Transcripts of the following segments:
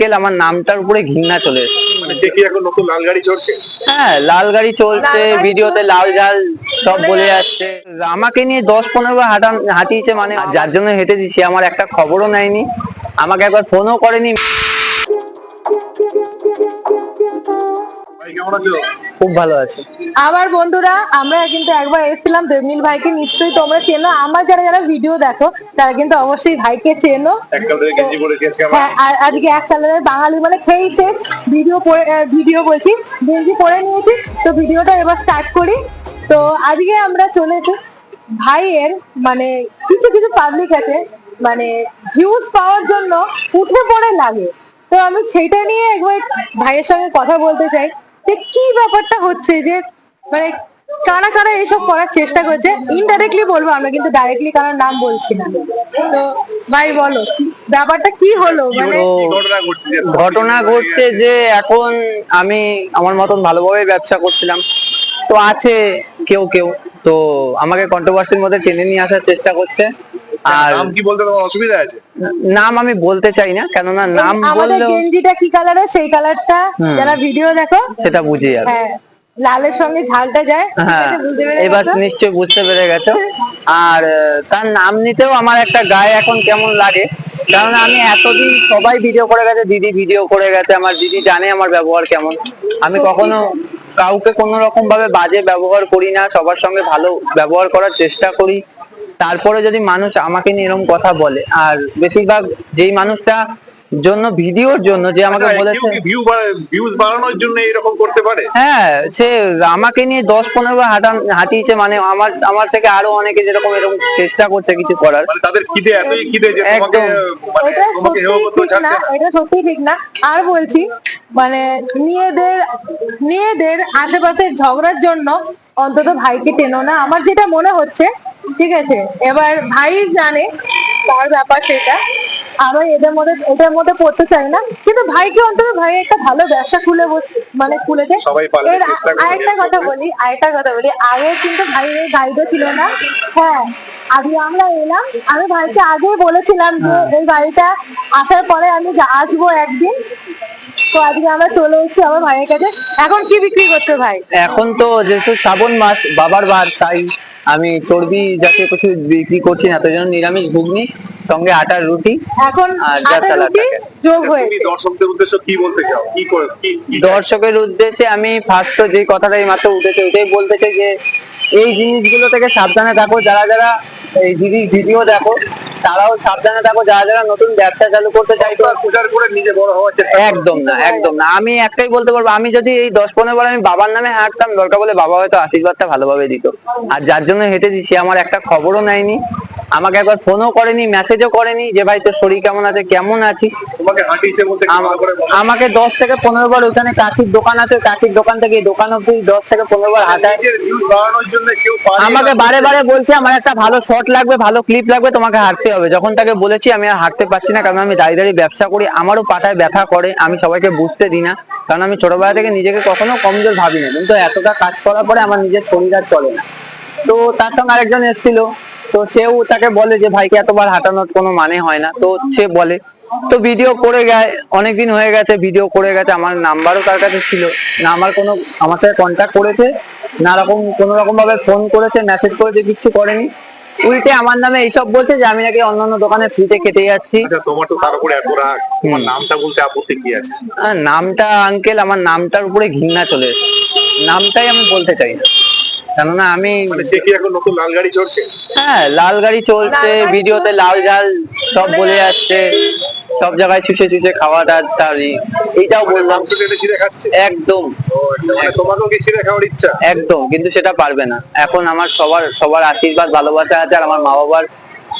Uncle আমার নামটার উপরে ঘৃণা চলে এসেছে। মানে কি এখন নতুন লাল গাড়ি চড়ছে? হ্যাঁ লাল গাড়ি চলছে লাল গাড়ি ভিডিওতে লাল ঝাল সব বলে যাচ্ছে। আমাকে নিয়ে দশ পনেরো বার হাঁটা হাঁটিয়েছে মানে যার জন্য হেঁটে দিচ্ছি। আমার একটা খবরও নেয়নি। আমাকে একবার ফোনও করেনি। খুব ভালো আছে। আবার বন্ধুরা আমরা কিন্তু একবার এসেছিলাম দেবনীল ভাইকে নিশ্চয়ই তোমরা চেনো। আমার যারা যারা ভিডিও দেখো তারা কিন্তু অবশ্যই ভাইকে চেনো। হ্যাঁ আজকে এক কালারের বাঙালি মানে খেয়ে শেষ ভিডিও ভিডিও বলছি গেঞ্জি পরে নিয়েছি। তো ভিডিওটা এবার স্টার্ট করি। তো আজকে আমরা চলেছি ভাইয়ের মানে কিছু কিছু পাবলিক আছে মানে ভিউজ পাওয়ার জন্য উঠে পড়ে লাগে। তো আমি সেটা নিয়ে একবার ভাইয়ের সঙ্গে কথা বলতে চাই। যে কি ব্যাপারটা হচ্ছে? যে মানে কারা কারা এসব করার চেষ্টা করছে? ইনডাইরেক্টলি বলব আমরা কিন্তু ডাইরেক্টলি কারোর নাম বলছি না। তো ভাই বলো ব্যাপারটা কি হলো? মানে ঘটনা ঘটছে যে ঘটনা ঘটছে যে এখন আমি আমার মতন ভালোভাবে ব্যবসা করছিলাম। তো আছে কেউ কেউ। তো আমাকে কন্ট্রোভার্সির মধ্যে টেনে নিয়ে আসার চেষ্টা করছে। আর নাম কি বলতে তোমার অসুবিধা আছে? নাম আমি বলতে চাই না কেননা নাম আমাদের বললেও গেঞ্জিটা কি কালারের সেই কালারটা হুম। যারা ভিডিও দেখো সেটা বুঝে যাবে। হ্যাঁ লালের সঙ্গে ঝালটা যায়। হ্যাঁ এটা বুঝতে পেরে এবার গেছো? নিশ্চয়ই বুঝতে পেরে গেছো। আর আহ, তার নাম নিতেও আমার একটা গায়ে এখন কেমন লাগে কারণ আমি এতদিন সবাই ভিডিও করে গেছে দিদি ভিডিও করে গেছে আমার দিদি জানে আমার ব্যবহার কেমন। আমি কখনো কাউকে কোনো রকম ভাবে বাজে ব্যবহার করি না সবার সঙ্গে ভালো ব্যবহার করার চেষ্টা করি। তারপরে যদি মানুষ আমাকে নিয়ে এরকম কথা বলে আর বেশিরভাগ যেই মানুষটা জন্য ভিডিওর জন্য যে আমাকে আচ্ছা, বলেছে ভিউ ভিউজ বাড়ানোর জন্য এরকম করতে পারে? হ্যাঁ সে আমাকে নিয়ে দশ পনেরো বার হাঁটান হাঁটিয়েছে মানে আমার আমার থেকে আরও অনেকে যেরকম এরকম চেষ্টা করছে কিছু করার। মানে তাদের খিদে এতই খিদে যে তোমাকে একদম। মানে এটা সত্যি ঠিক না এটা সত্যি ঠিক না। আর বলছি মানে মেয়েদের মেয়েদের আশেপাশের ঝগড়ার জন্য অন্তত ভাইকে টেনো না। আমার যেটা মনে হচ্ছে ঠিক আছে এবার ভাই জানে তার ব্যাপার সেটা। আমি এদের মধ্যে এটার মধ্যে পড়তে চাই না। কিন্তু ভাইকে অন্তত ভাই একটা ভালো ব্যবসা খুলে মানে খুলেছে আরেকটা কথা বলি আরেকটা কথা বলি। আগে কিন্তু ভাইয়ের গাইডও ছিল না। হ্যাঁ আজকে আমরা এলাম আমি ভাইকে আগেই বলেছিলাম যে এই গাড়িটা আসার পরে আমি আসব একদিন। তো আজকে আমরা চলে এসেছি আমার ভাইয়ের কাছে। এখন কি বিক্রি করছ ভাই? এখন তো যেহেতু শ্রাবণ মাস বাবার বার তাই আমি চর্বি জাতীয় কিছু বিক্রি করছি না তাই জন্য নিরামিষ ঘুগনি সঙ্গে আটার রুটি এখন আর যা সালাদ রুটি যোগ হয়েছে দর্শকদের উদ্দেশ্যে কি বলতে চাও? কি করে- দর্শকের উদ্দেশ্যে আমি ফার্স্ট তো যে কথাটা এই মাত্র উঠেছে ওইটাই বলতে চাই যে এই জিনিসগুলো থেকে সাবধানে থাকো। যারা যারা এই জিনিস ভিডিও দেখো তারাও সাবধানে থাকো যারা যারা নতুন ব্যবসা চালু করতে চাইছো প্রচার করে নিজে বড় হওয়ার চেষ্টা একদম না একদম না। আমি একটাই বলতে পারব আমি যদি এই দশ পনেরো বার আমি বাবার নামে হাঁটতাম দরকার বলে বাবা হয়তো আশীর্বাদটা ভালোভাবে দিত। আর যার জন্য হেঁটে দিচ্ছি আমার একটা খবরও নেয়নি। আমাকে একবার ফোনও করেনি মেসেজও করেনি যে ভাই তোর শরীর কেমন আছে? কেমন আছিস? তোমাকে হাঁটিয়েছে বলতে? আমাকে দশ থেকে পনেরো বার ওখানে কাকির দোকান আছে কাকির দোকান থেকে এই দোকান অব্দি দশ থেকে পনেরো বার হাঁটায়। আমাকে বারে বারে বলছে আমার একটা ভালো শট লাগবে ভালো ক্লিপ লাগবে তোমাকে হাঁটতে হবে। যখন তাকে বলেছি আমি আর হাঁটতে পারছি না কারণ আমি দাঁড়িয়ে দাঁড়িয়ে ব্যবসা করি আমারও পাটায় ব্যথা করে আমি সবাইকে বুঝতে দিই না কারণ আমি ছোটবেলা থেকে নিজেকে কখনো কমজোর ভাবি না কিন্তু এতটা কাজ করার পরে আমার নিজের শরীর আর চলে না। তো তার সঙ্গে আরেকজন এসেছিল তো সেও তাকে বলে যে ভাইকে এতবার হাঁটানোর কোনো মানে হয় না। তো সে বলে তো ভিডিও করে গায় অনেকদিন হয়ে গেছে ভিডিও করে গেছে আমার নাম্বারও তার কাছে ছিল। না আমার কোনো আমার সাথে কন্ট্যাক্ট করেছে না রকম কোনো রকম ভাবে ফোন করেছে মেসেজ করেছে কিচ্ছু করেনি। উল্টে আমার নামে এইসব বলছে যে আমি নাকি অন্য অন্য দোকানে ফ্রিতে খেতে যাচ্ছি। আচ্ছা তোমার তো তার উপরে তোমার নামটা বলতে আপত্তি কি আছে? নামটা আঙ্কেল আমার নামটার উপরে ঘৃণা চলে এসেছে। নামটাই আমি বলতে চাই না। কেননা আমি মানে সে কি এখন নতুন লাল গাড়ি চড়ছে? হ্যাঁ লাল গাড়ি চলছে ভিডিওতে লাল ঝাল সব বলে যাচ্ছে সব জায়গায় চুষে চুষে তার ই- এইটাও মানে বললাম। একদম। ও, মানে তোমাকেও কি ছিঁড়ে খাওয়ার ইচ্ছা? একদম কিন্তু সেটা পারবে না। এখন আমার সবার সবার আশীর্বাদ ভালোবাসা আছে আর আমার মা বাবার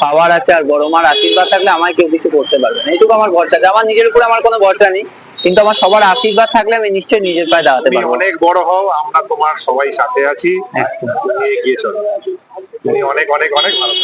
পাওয়ার আছে আর বড় মার আশীর্বাদ থাকলে আমায় কেউ কিছু করতে পারবে না। এইটুকু আমার ভরসা আছে। আমার নিজের উপরে আমার কোনো ভরসা নেই। কিন্তু আমার সবার আশীর্বাদ থাকলে আমি নিশ্চয়ই নিজের পায়ে দাঁড়াতে পারব। অনেক বড় হও আমরা তোমার সবাই সাথে আছি। এগিয়ে চলো। তুমি অনেক অনেক অনেক ভালো।